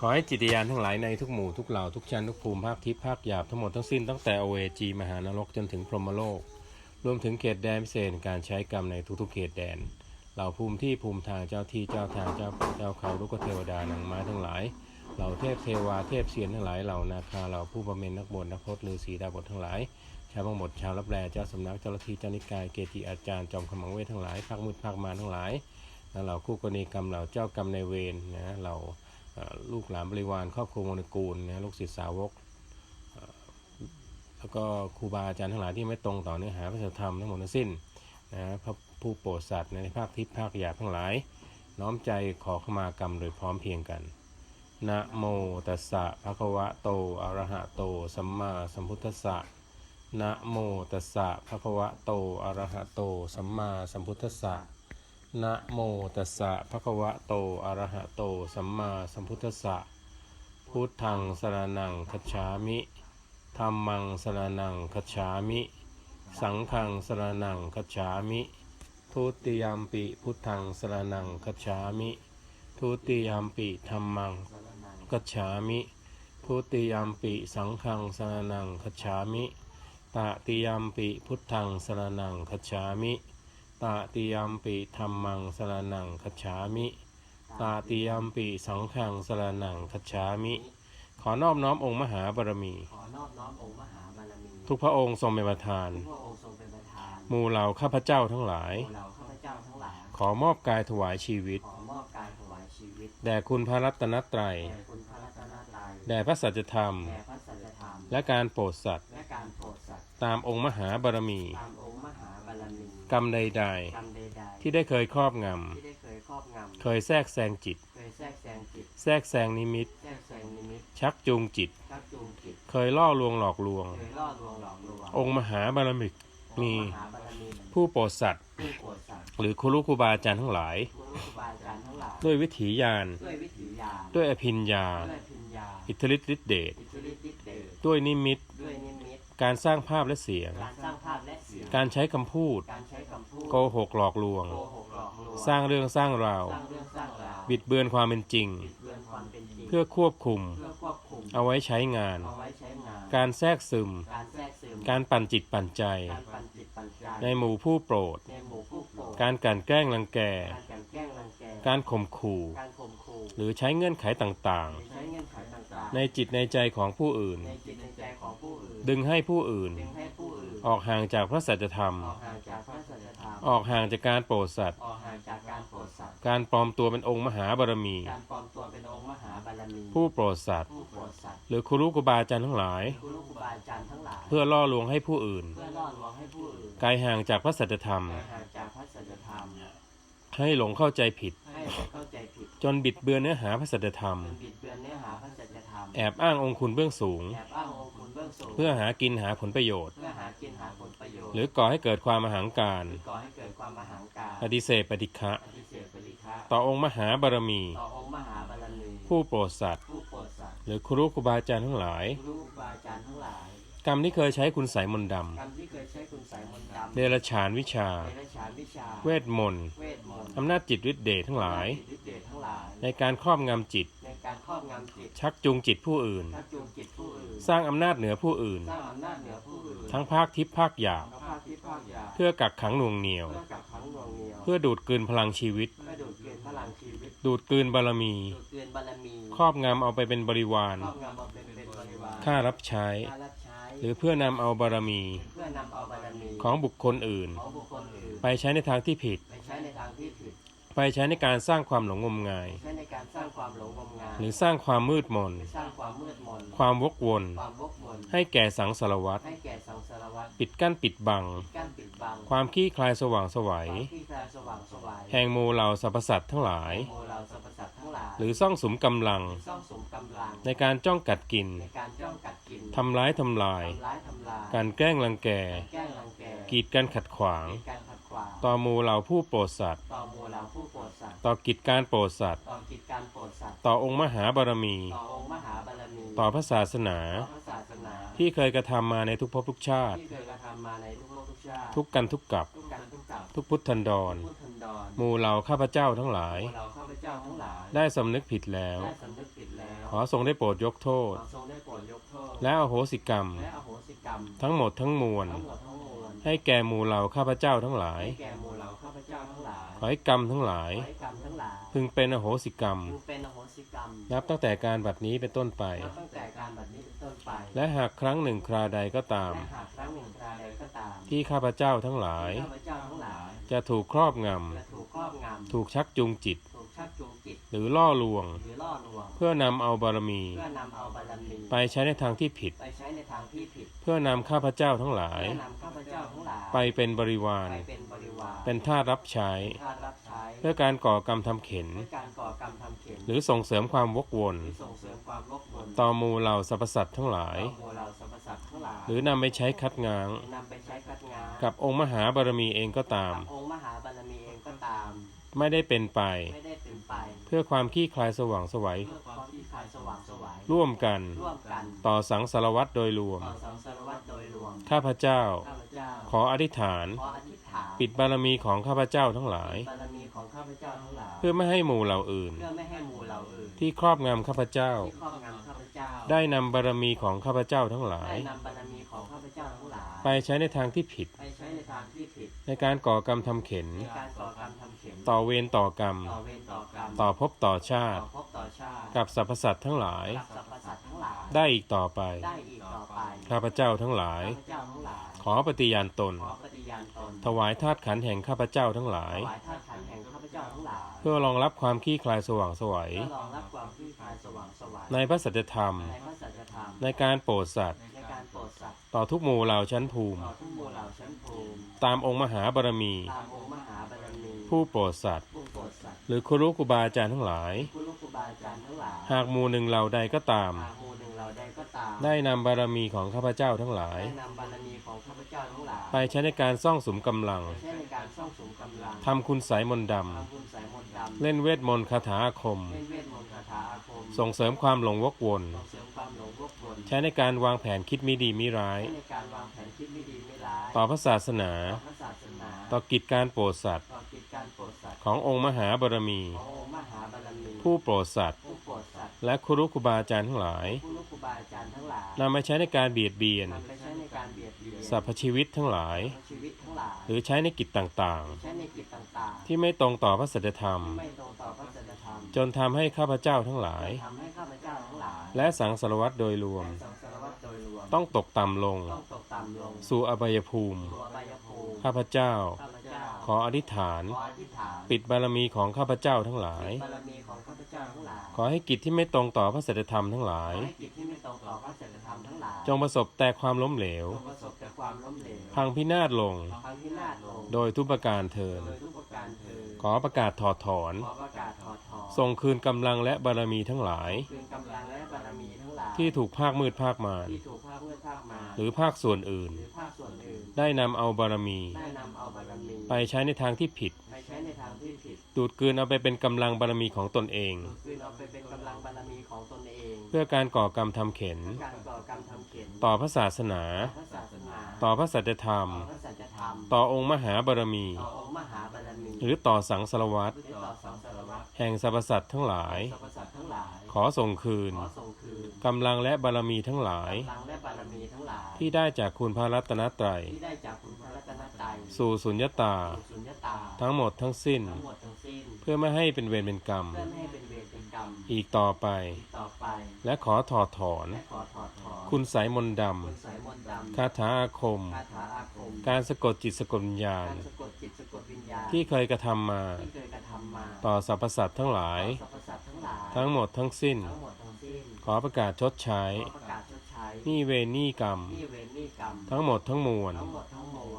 ขอให้จิตญาณทั้งหลายในทุกหมู่ทุกเหล่าทุกชั้นทุกภูมิภาคทิพย์ภาคหยาบทั้งหมดทั้งสิ้นตั้งแต่อเวจีมหานรกจนถึงพรหมโลก รวมถึงเขตแดนพิเศษการใช้กรรมในทุกๆเขตแดน เหล่าภูมิที่ภูมิทางเจ้าที่เจ้าทางเจ้าป่าเจ้าเขาลูกเทวดานางไม้ทั้งหลาย เหล่าเทพเทวาเทพเสียนทั้งหลายเหล่านาคาเหล่าผู้บำเพ็ญนักบวชนักพจน์ฤาษีดาบททั้งหลายชาวบังหมดชาวรับแลเจ้าสำนักเจ้าลัทธิเจ้านิกายเกจิอาจารย์จอมขมังเวททั้งหลายภาคมืดภาคมารทั้งหลายเหล่าคู่กรณีกรรมเหล่าเจ้ากรรมในเวรนะเหล่า ลูกหลานบริวารครอบครัววงศ์กูลนะลูกศิษย์สาวก แล้วก็ครูบาอาจารย์ทั้งหลายที่ไม่ตรงต่อเนื้อหาพระธรรมทั้งหมดทั้งสิ้นนะพระผู้โปรดสัตว์ในภาคทิพย์ภาคหยาบทั้งหลาย น้อมใจขอขมากรรมโดยพร้อมเพียงกันนะโมตัสสะภะคะวะโตอะระหะโตสัมมาสัมพุทธัสสะนะโมตัสสะภะคะวะโตอะระหะโตสัมมาสัมพุทธัสสะ นะโมตัสสะภะคะวะโต อะระหะโต สัมมาสัมพุทธัสสะ พุทธังสรณังคัจฉามิธัมมังสรณังคัจฉามิ สังฆังสรณังคัจฉามิ ทุติยมปิพุทธังสรณังคัจฉามิ ทุติยมปิธัมมังคัจฉามิ ทุติยมปิสังฆังสรณังคัจฉามิตติยมปิพุทธังสรณังคัจฉามิ ตติยมปิธัมมังสรณังคัจฉามิตติยมปิสังฆังสรณังคัจฉามิ ขอนอบน้อมองค์มหาบารมี ขอนอบน้อมองค์มหาบารมี ทุกพระองค์ทรงเป็นประธาน ทุกพระองค์ทรงเป็นประธานหมู่เหล่าข้าพเจ้าทั้งหลาย หมู่เหล่าข้าพเจ้าทั้งหลาย ขอมอบกายถวายชีวิต ขอมอบกายถวายชีวิตแด่คุณพระรัตนตรัย แด่คุณพระรัตนตรัยแด่พระสัจธรรม แด่พระสัจธรรม และการโปรดสัตว์ และการโปรดสัตว์ตามองค์มหาบารมี ตามองค์มหาบารมี กรรมใด กรรมใดๆที่ได้เคยครอบงๆที่ได้เคยครอบงำ เคยแทรกแซงจิตำเคยแทรกแซงจิตแทรกแซงนิมิต แทรกแซงนิมิตชักจูงจิต ชักจูงจิตเคยล่อลวงหลอกลวง เคยล่อลวงหลอกลวงองค์มหาบารมีมีองค์มหาบารมีผู้โปรดสัตว์ ผู้โปรดสัตว์หรือครูครูบาอาจารย์ทั้งหลาย ผู้รู้ครูบาอาจารย์ทั้งหลายด้วยวิถีญาณ ด้วยวิถีญาณด้วยอภิญญา ด้วยพิญญาอิทธิฤทธิฤทธิเดช อิทธิฤทธิเดชด้วยนิมิต ด้วยนิมิตการสร้างภาพและเสียง การสร้าง การใช้คำพูดการใช้คำพูด โกหกหลอกลวงโกหกหลอกลวงสร้างเรื่องสร้างราวสร้างเรื่องสร้างราว บิดเบือนความเป็นจริงบิดเบือนความเป็นจริงเพื่อควบคุมเพื่อควบคุม เอาไว้ใช้งานเอาไว้ใช้งานการแทรกซึมการแทรกซึม การปั่นจิตปั่นใจการปันจิตปันใจในหมู่ผู้โปรดในหมู่ผู้โปรด การกลั่นแกล้งรังแกการกลันแกล้งรังแก การข่มขู่การข่มขู่หรือใช้เงื่อนไขต่างหรือใช้เงื่อนไขต่างๆ ในจิตในใจของผู้อื่นๆในจิตในใจของผู้อื่นดึงให้ผู้อื่นดึงให้ผู้ อื่นออกห่างจากพระสัจธรรม ออกห่างจากพระสัจธรรม ออกห่างจากการโปรดสัตว์ ออกห่างจากการโปรดสัตว์ การปลอมตัวเป็นองค์มหาบารมี การปลอมตัวเป็นองค์มหาบารมี ผู้โปรดสัตว์ ผู้โปรดสัตว์ หรือครูครูบาอาจารย์ทั้งหลาย ครูลูกครูบาอาจารย์ทั้งหลาย เพื่อล่อลวงให้ผู้อื่น เพื่อล่อลวงให้ผู้อื่นไกลห่างจากพระสัจธรรมให้ห่างจากพระสัจธรรม ให้หลงเข้าใจผิด ให้เข้าใจผิด จนบิดเบือนเนื้อหาพระสัจธรรม จนบิดเบือนเนื้อหาพระสัจธรรม แอบอ้างองค์คุณเบื้องสูง แอบอ้างองค์คุณ เบื้องสูงเพื่อหากินหาผลประโยชน์เพื่อหากินหาผลประโยชน์ หรือก่อให้เกิดความอหังการหรือก่อให้เกิดความมหังการ ปฏิเสธปฏิฆะปฏิเสธปฏิฆะต่อองค์มหาบารมีต่อองค์มหาบารมี ผู้โปรดสัตว์ผู้โปรดสัตว์หรือครูครูบาอาจารย์ทั้งหลายครูลูกครูบาอาจารย์ทั้งหลาย กรรมที่เคยใช้คุณสายมนต์ดกรรมที่เคยใช้คุณสายมนต์ดำำเดรัจฉานวิชาเดรัจฉานวิชา เวทมนต์เวทมนต์อำนาจจิตฤทธิเดชทั้งหลายฤทธิเดชทั้งหลายในการครอบงำจิตในการครอบงำจิต ชักจูงจิตผู้อื่น ชักจูงจิตผู้อื่นสร้างอำนาจเหนือผู้อื่นสร้างอำนาจเหนือผู้อื่น ทั้งภาคทิพย์ภาคหยาบทั้งภาคที่ภาคหยาบเพื่อกักขังหน่วงเหนียวเพื่อกับขังหน่วงเหนียว เพื่อดูดกลืนพลังชีวิตเพื่อดูดเกลืนพลังชีวิตดูดกลืนบารมีดูดเกลืนบารมี ครอบงำเอาไปเป็นบริวารครอบงำมาเป็นเป็นบริวารค่ารับใช้ค่ารับใช้ หรือเพื่อนำเอาบารมีเพื่อนำเอาบารมีของบุคคลอื่นของบุคคลอื่นไปใช้ในทางที่ผิดไปใช้ในทางที่ผิด ไปใช้ในการสร้างความหลงงมงาย ใช้ในการสร้างความหลงงมงายหรือสร้างความมืดมน สร้างความมืดมน ความวกวน ความวกวนให้แก่สังสารวัตรให้แก่สังสารวัตรปิดกั้นปิดบัง กั้นปิดบังความขี้คลายสว่างไสวัยความที่แสงสว่างสวายแห่งหมูเหล่าสรรพสัตว์ทั้งหลาย โมเราสรรพสัตว์ทั้งหลายหรือซ่องสุมกำลัง ซ่องสมกำลังในการจ้องกัดกินในการจ้องกัดกินทำร้ายทำลาย ทำร้ายทำลายการแกล้งรังแก แกล้งรังแกกีดกันขัดขวาง การขัดขวางต่อหมูเหล่าผู้โปรดสัตว์ ต่อโมเราผู้โปรดสัตว์ต่อกิจการโปรดสัตว์ต่อ กิจการโปรดสัตว์ต่อองค์มหาบารมี ต่อองค์มหาบารมี ต่อพระศาสนา ต่อพระศาสนา ที่เคยกระทำมาในทุกภพทุกชาติ ที่เคยกระทำมาในทุกโลกทุกชาติ ทุกกันทุกกับ ทุกการทุกกับ ทุกพุทธันดรพุทธันดรหมู่เหล่าข้าพเจ้าทั้งหลาย เราข้าพเจ้าทั้งหลาย ได้สำนึกผิดแล้ว ได้สำนึกผิดแล้วขออทรงได้โปรดยกโทขษอทรงได้โปรดยกโทษ และอโหสิกรรม และอโหสิกรรม ทั้งหมดทั้งมวล ทั้งหมดทั้งมวลให้แก่หมู่เหล่าข้าพเจ้าทั้งหลาย ให้แก่หมู่เหล่าข้าพเจ้าทั้งหลาย ขอให้กรรมทั้งหลาย ขอให้กรรมทั้งหลาย พึงเป็นอโหสิกรรม พึงเป็นอโหสิกรรม นับตั้งแต่การบัดนี้เป็นต้นไป นับตั้งแต่การบัดนี้เป็นต้นไป และหากครั้งหนึ่งคราใดก็ตาม และหากครั้งหนึ่งคราใดก็ตาม ที่ข้าพเจ้าทั้งหลาย ข้าพเจ้าทั้งหลาย จะถูกครอบงจะถูกครอบงำ ถูกชักจูงจิตำถูกชักจูงจิต หรือล่อลวง หรือล่อลวง เพื่อนำเอาบารมี เพื่อนำเอาบารมี ไปใช้ในทางที่ผิด ไปใช้ในทางที่ผิด เพื่อนำข้าพเจ้าทั้งหลาย เพื่อนำข้าพเจ้าทั้งหลาย ไปเป็นบริวาร ไปเป็นบริวาร เป็นทาสรับใช้ทาสรับใช้เพื่อการก่อกรรมทำเข็นเพื่อการก่อกรรมทำเข็น หรือส่งเสริมความวกวนหรือส่งเสริมความรบกวนต่อหมู่เหล่าสรรพสัตว์ทั้งหลายต่อหมู่เหล่าสรรพสัตว์ทั้งหลาย หรือนำไปใช้คัดง้างหรือนำไปใช้กัดงานกับองค์มหาบารมีเองก็ตามกับองค์มหาบารมีเองก็ตาม ไม่ได้เป็นไปไม่ได้เป็นไปเพื่อความขี้คลายสว่างไสวัยเพื่อความที่คลายสว่างไสวายร่วมกันร่วมกันต่อสังสารวัตรโดยรวมต่อสังสารวัตรโดยรวม ข้าพเจ้าข้าพเจ้าขออธิษฐานขออธิษฐาน ปิดบารมีของข้าพเจ้าทั้งหลายบารมีของข้าพเจ้าทั้งหลาย เพื่อไม่ให้หมู่เหล่าอื่นเพื่อไม่ให้หมู่เหล่าอื่นที่ครอบงำข้าพเจ้าที่ครอบงำข้าพเจ้า ได้นำบารมีของข้าพเจ้าทั้งหลายได้นำบารมีของข้าพเจ้าทั้งหลายไปใช้ในทางที่ผิดไปใช้ในทางที่ผิด ในการก่อกรรมทำเข็นในการก่อกรรมทำเข็มต่อเวรต่อกรรมต่อเวรต่อกรรม ต่อภพต่อชาต่อติภพต่อชาติกับสรรพสัตว์ทั้งหลายกับสรรพสัตว์ทั้งหลาย ได้อีกต่อไปได้อีกต่อไปข้าพเจ้าทั้งหลาย ข้าพเจ้าทั้งหลายขอปฏิญาณตนขอปฏิญาณตนถวายธาตุขันธ์แห่งข้าพเจ้าทั้งหลายถวายธาตุขันธ์แห่งข้าพเจ้าทั้งหลาย เพื่อรองรับความขี้คลายสว่างไสวัยเพื่อรองรับความคลี่คลายสว่างไสวายในพระสัจธรรมในพระสัจธรรมในการโปรดสัตว์ในการโปรดสัตว์ ต่อทุกหมู่เหล่าชั้นภูมิต่อทุกหมู่เหล่าชั้นภูมิตามองค์มหาบารมีตามองค์มหาบารมี ผู้โปรดสัตว์ผู้โปรดสัตว์หรือครูครูบาอาจารย์ทั้งหลายผู้ลูกครูบาอาจารย์ทั้งหลาย หากหมู่หนึ่งเหล่าใดก็ตามห ตาม ได้นำบารมีของข้าพเจ้าทั้งหลาย ได้นำบารมีของข้าพเจ้าทั้งหลาย ไปใช้ในการซ่องสุมกำลัง ใช้ในการซ่องสุมกำลังทำคุณไสยมนต์ดทำคุณสายมนต์ดำำเล่นเวทมนต์คาถาอาคม เล่นเวทมนต์คาถาอาคมส่งเสริมความหลงวกวน ส่งเสริมความหลงรบกวนใช้ในการวางแผนคิดมิดีมิร้าย ใช้ในการวางแผนคิดไม่ดีไม่ร้ายต่อพระศาสนา ต่อพระศาสนา ต่อกิจการโปรดสัตว์ ต่อกิจการโปรดสัตว์ขององค์มหาบารมี ขององค์มหาบารมีผู้โปรดสัตว์ผู้โปรดสัตว์ และครูครูบาอาจารย์ทั้งหลายผู้ลูกครูบาอาจารย์ทั้งหลายนำมาใช้ในการเบียดเบียนนำไปใช้ในการเบียดเบียนสรรพชีวิตทั้งหลายชีวิตทั้งหลาย หรือใช้ในกิจต่างใช้ในกิจต่างๆที่ไม่ตรงต่อพระสัจธรรมๆที่ไม่ตรงต่อพระสัจธรรม จนทำให้ข้าพเจ้าทั้งหลายทำให้ข้าพเจ้าทั้งหลายและสังสารวัตรโดยรวมและสังสารวัตรโดยรวมต้องตกต่ำลงต้องตกต่ำลง สู่อบายภูมิตัวอบายภูมิข้าพเจ้าข้าพเจ้าขออธิษฐานขออธิษฐาน ปิดบารมีของข้าพเจ้าทั้งหลาย ขอให้กิจที่ไม่ตรงต่อพระสัจธรรมทั้งหลายขอให้กิจที่ไม่ตรงต่อพระสัจธรรมทั้งหลาย จงประสบแต่ความล้มเหลวจงประสบแต่ความล้มเหลวพังพินาศลงพังพินาศลง โดยทุกประการเทินโดยทุกประการเธอขอประกาศถอดถอนขอประกาศถอดถอนส่งคืนกำลังและบารมีทั้งหลายคืนกำลังและบารมีทั้งหลาย ที่ถูกภาคมืดภาคมารที่ถูกภาคเมื่อภาคมาหรือภาคส่วนอื่นหรือภาคส่วนอื่น ได้นำเอาบารมีได้นำเอาบารมีไปใช้ในทางที่ผิดไป ใช้ในทางที่ผิด ดูดกลืนเอาไปเป็นกำลังบารมีของตนเอง ดูดคืนเอาไปเป็นกำลังบารมีของตนเอง เพื่อการก่อกรรมทำเข็นการก่อกรรมทำเข็น ต่อพระศาสนาพระศาสนาต่อพระสัจธรรมต่อพระสัจธรรม ต่อองค์มหาบารมีต่อองค์มหาบารมีหรือต่อสังสารวัตรหรือต่อสังสารวัตรแห่งสรรพสัตว์ทั้งหลายสรรพสัตว์ทั้งหลายขอส่งคืนขอส่งคืนกำลังและบารมีทั้งหลายกำลังและบารมีทั้งหลาย ที่ได้จากคุณพระรัตนตรัย สู่สุญญตาสู่สุญญตาทั้งหมดทั้งสิ้นทั้งหมดทั้งสิ้น เพื่อไม่ให้เป็นเวรเป็นกรรมเพื่อไม่ให้เป็นเวรเป็นกรรมอีกต่อไปต่อไปและขอถอดถอนและขอถอดถอน คุณสายมนต์ดคุณสายมนต์ดำคาถาอาคมำคาถาอาคมการสะกดจิตสะกดวิญญาณการสะกดจิตสะกดวิญญาณ ที่เคยกระทำมาที่เคยกระทำมาต่อสรรพสัตว์ทั้งหลายต่อสรรพสัตว์ทั้งหลาย ทั้งหมดทั้งสิ้นทั้งหมดทั้งสิ้นขอประกาศชดใช้ขอประกาศชดใช้หนี่เวรหนี่กรรมที่เวรหนี่กรรม ทั้งหมดทั้งมวล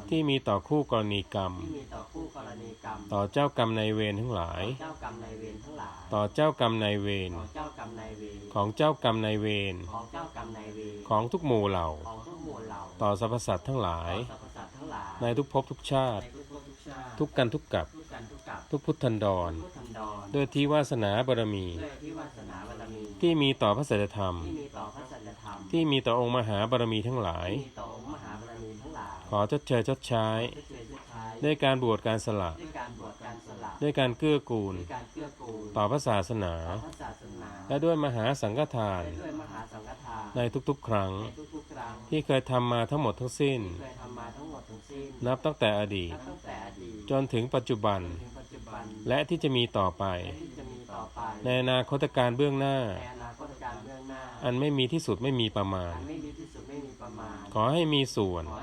ทั้งหมดทั้งมวลที่มีต่อคู่กรณีกรรม ที่มีต่อคู่กรณีกรรม ต่อเจ้ากรรมนายเวรทั้งหลายเจ้ากรรมนายเวรทั้งหลาย ต่อเจ้ากรรมนายเวรของเจ้ากรรมนายเวร ของเจ้ากรรมนายเวร ของเจ้ากรรมนายเวร ของทุกหมู่เหล่า ของทุกหมวลเหล่า ต่อสรรพสัตว์ทั้งหลาย ต่อสรรพสัตว์ทั้งหลาย ในทุกภพทุกชาในติทุกภพทุกชาติทุกกันทุกกับทุกกันทุกกับ ทุกพุทธันดรทุกทันดรด้วยที่วาสนาบารมีด้วยที่วาสนาบารมีที่มีต่อพระสัจธรรมที่มีต่อพระสัจธรรม ที่มีต่อองค์มหาบารมีทั้งหลาย ที่มีต่อ ขอชดเชยชดใช้ชดเชยชดใช้ ด้วยการบวชการสละ ด้วยการบวชการสละด้วยการเกื้อกูลด้วยการเกื้อกูลต่อพระศาสนาต่อพระศาสนา และด้วยมหาสังฆทานและด้วยมหาสังฆทานในทุกๆครั้งในทุกๆ ครั้ง ที่เคยทำมาทั้งหมดทั้งสิ้นเคยทำมาทั้งหมดทั้งสิ้นนับตั้งแต่อดีตนับตั้งแต่อดีต จนถึงปัจจุบันถึงปัจจุบันและที่จะมีต่อไปและที่จะมีต่อไปในอนาคตการเบื้องหน้าในอนาคตการเบื้องหน้า อันไม่มีที่สุดไม่มีประมาณอันไม่มีที่สุดไม่มีประมาณขอให้มีส่วนขอ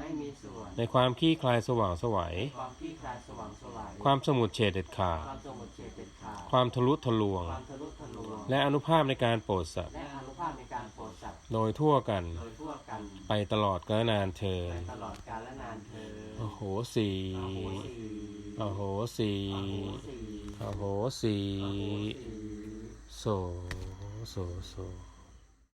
ให้มีส่วนในความคลี่คลายสว่างไสวัยความคลี่คลายสว่างไสวายความสมุดเฉดเด็ดขาดความสงบเฉดเด็ดขาดความทะลุทะลวงความทะลุทะลวง และอนุภาพในการโปรดสัตว์และอนุภาพในการโปรดสัตว์โดยทั่วกันโดยทั่วกัน ไปตลอดกาลนานเทิไปนตลอดกาลและนานเธอญโอ้โหสีอโหสีโอ้โหสีอโหสีโอ้โหสีอโหสีโสโสโส